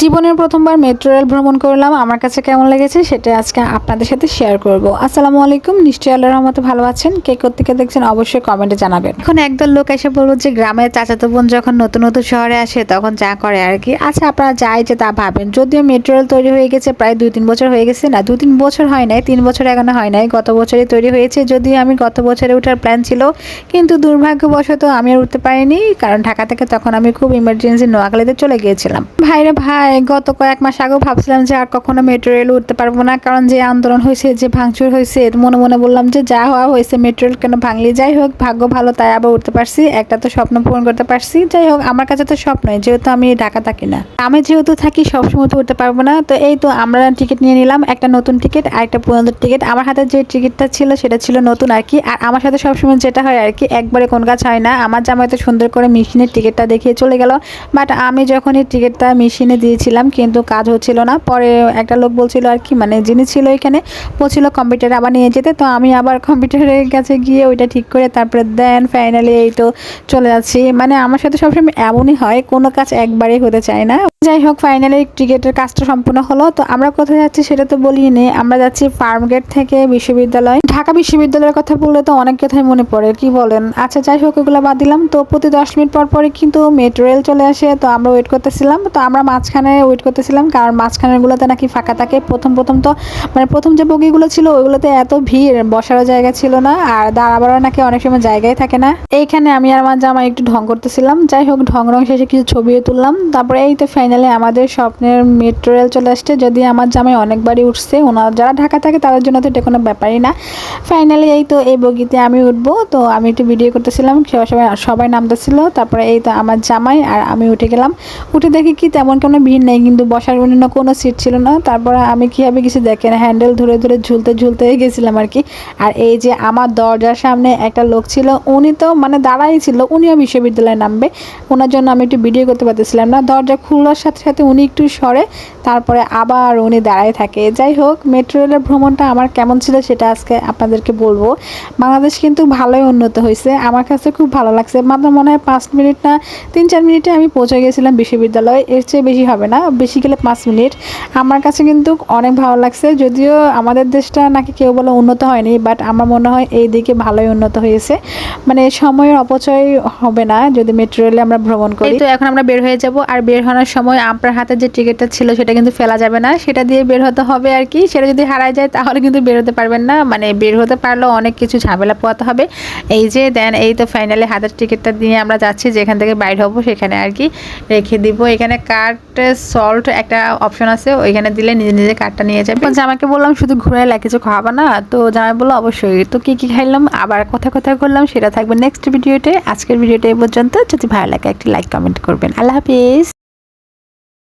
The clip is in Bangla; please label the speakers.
Speaker 1: জীবনের প্রথমবার মেট্রো রেল ভ্রমণ করলাম, আমার কাছে কেমন লেগেছে সেটা আজকে আপনাদের সাথে শেয়ার করব। আসসালামু আলাইকুম, নিশ্চয়ই আল্লাহর রহমতে ভালো আছেন। কে কোথেকে দেখছেন অবশ্যই কমেন্টে জানাবেন। এখন একদল লোক এসে বলব যে, গ্রামের চাচাতো বোন যখন নতুন নতুন শহরে আসে তখন যা করে আর কি। আচ্ছা আপনারা যাই যে তা ভাবেন। যদিও মেট্রো রেল তৈরি হয়ে গেছে প্রায় দুই তিন বছর হয়ে গেছে না, দু তিন বছর হয় নাই, তিন বছর এখনও হয় নাই, গত বছরই তৈরি হয়েছে। যদিও আমি গত বছরে ওঠার প্ল্যান ছিল, কিন্তু দুর্ভাগ্যবশত আমি আর উঠতে পারিনি, কারণ ঢাকা থেকে তখন আমি খুব ইমার্জেন্সি নোয়াখালীতে চলে গিয়েছিলাম। ভাইরে ভাই গত কয়েক মাস আগেও ভাবছিলাম যে আর কখনো মেট্রো রেল উঠতে পারব না, কারণ যে আন্দোলন হয়েছে, যে ভাঙচুর হয়েছে মনে মনে বললাম যে যা হওয়া হয়েছে মেট্রো রেল কেন ভাঙলি? যাই হোক, ভাগ্য ভালো, তাই আবার উঠতে পারছি। একটা তো স্বপ্ন পূরণ করতে পারছি। যাই হোক, আমার কাছে তো স্বপ্নই যেহেতু আমি ঢাকা থাকি না। আমি যেহেতু থাকি, সবসময় তো উঠতে পারব না। তো এই তো আমরা টিকিট নিয়ে নিলাম, একটা নতুন টিকিট আর একটা পুরনো টিকিট। আমার হাতে যে টিকিটটা ছিল, সেটা ছিল নতুন আর কি। আর আমার সাথে সবসময় যেটা হয় আর কি, একবারে কোন কাজ হয় না। আমার জামাই তো সুন্দর করে মেশিনের টিকিটটা দেখিয়ে চলে গেল। বাট আমি যখন এই টিকিটটা মেশিনে দিয়েছিলাম, কিন্তু কাজ হচ্ছিল না। পরে একটা লোক বলছিল আর কি মানে যিনি ছিল এখানে, বলছিল কম্পিউটারে আবার নিয়ে যেতে। তো আমি আবার কম্পিউটারের কাছে গিয়ে ওইটা ঠিক করে তারপরে দেন ফাইনালি এই তো চলে যাচ্ছি। মানে আমার সাথে সবসময় এমনই হয়, কোনো কাজ একবারেই হতে চায় না। যাই হোক ফাইনালি টিকিটের কাজটা সম্পূর্ণ হলো। তো আমরা কোথায় যাচ্ছি সেটা তো বলিনি নেই আমরা যাচ্ছি ফার্ম গেট থেকে বিশ্ববিদ্যালয়। ঢাকা বিশ্ববিদ্যালয়ের কথা বললে তো অনেক কথাই মনে পড়ে, কি বলেন? আচ্ছা যাই হোক ওগুলো বাদ দিলাম। তো প্রতি দশ মিনিট পর পরে কিন্তু মেট্রো রেল চলে আসে। তো আমরা ওয়েট করতেছিলাম। তো আমরা মাঝখানে ওয়েট করতেছিলাম, কারণ মাঝখানেরগুলোতে নাকি ফাঁকা থাকে। প্রথম প্রথম তো মানে প্রথম যে বগিগুলো ছিল, ওইগুলোতে এত ভিড়, বসারও জায়গা ছিল না। আর দাঁড়াবারও নাকি অনেক সময় জায়গায় থাকে না। এইখানে আমি আর আমার জামা একটু ঢং করতেছিলাম। যাই হোক, ঢং রং শেষে কিছু ছবিও তুললাম। তারপরে এই তো ফাইনালি আমাদের স্বপ্নের মেট্রো রেল চলে আসছে। যদি আমার জামাই অনেকবারই উঠছে, ওনার যারা ঢাকা থাকে তাদের জন্য তো এটা কোনো ব্যাপারই না। ফাইনালি এই তো এই বগিতে আমি উঠবো। তো আমি একটু ভিডিও করতেছিলাম, সবাই সবাই নামতেছিল। তারপরে এই তো আমার জামাই আর আমি উঠে গেলাম। উঠে দেখি কি তেমন কোনো ভিড় নেই, কিন্তু বসার জন্য কোনো সিট ছিল না। তারপরে আমি কীভাবে কিছু দেখেন হ্যান্ডেল ধরে ধরে ঝুলতে ঝুলতে গেছিলাম আর কি। আর এই যে আমার দরজার সামনে একটা লোক ছিল, উনি তো মানে দাঁড়াই ছিল, উনিও বিশ্ববিদ্যালয়ে নামবে। ওনার জন্য আমি একটু ভিডিও করতে পারতেছিলাম না। দরজা খুলবার সাথে সাথে উনি একটু সরে, তারপরে আবার উনি দাঁড়ায় থাকে। যাই হোক, মেট্রো রেলের ভ্রমণটা আমার কেমন ছিল সেটা আজকে আপনাদেরকে বলব। বাংলাদেশ কিন্তু ভালোই উন্নত হয়েছে। আমার কাছে খুব ভালো লাগছে। মাত্র মনে হয় পাঁচ মিনিট না, তিন চার মিনিটে আমি পৌঁছে গেছিলাম বিশ্ববিদ্যালয়ে। এর চেয়ে বেশি হবে না, বেশি গেলে পাঁচ মিনিট। আমার কাছে কিন্তু অনেক ভালো লাগছে। যদিও আমাদের দেশটা নাকি কেউ বলে উন্নত হয়নি, বাট আমার মনে হয় এই দিকে ভালোই উন্নত হয়েছে। মানে সময়ের অপচয় হবে না যদি মেট্রো রেলে আমরা ভ্রমণ করি। তো, এখন আমরা বের হয়ে যাব। আর বের হওয়ার সময় আপনার হাতে যে টিকিটটা ছিল সেটা কিন্তু ফেলা যাবে না। সেটা দিয়ে বের হতে হবে আর কি। সেটা যদি হারায় যায় তাহলে কিন্তু বের হতে পারবেন না। মানে বের হতে পারলেও অনেক কিছু ঝামেলা পোয়াতে হবে। এই যে দেন, এই তো ফাইনালি হাতের টিকিটটা দিয়ে আমরা যাচ্ছি, যেখান থেকে বাইর হব সেখানে আর কি। রেখে দিব। এখানে কার্ড সল্ট একটা অপশন আছে, ওইখানে দিলে নিজে নিজে কার্ডটা নিয়ে যাবে। জামাইকে বললাম, শুধু ঘুরাইলা কিছু খাওয়াবা না? তো জামাই বলল, অবশ্যই। তো কি কি খাইলাম? আবার কথা কথা করলাম? সেটা থাকবে নেক্সট ভিডিওতে আজকের ভিডিওটা এই পর্যন্ত। যদি ভালো লাগে, একটি লাইক কমেন্ট করবেন। আল্লাহ হাফিজ।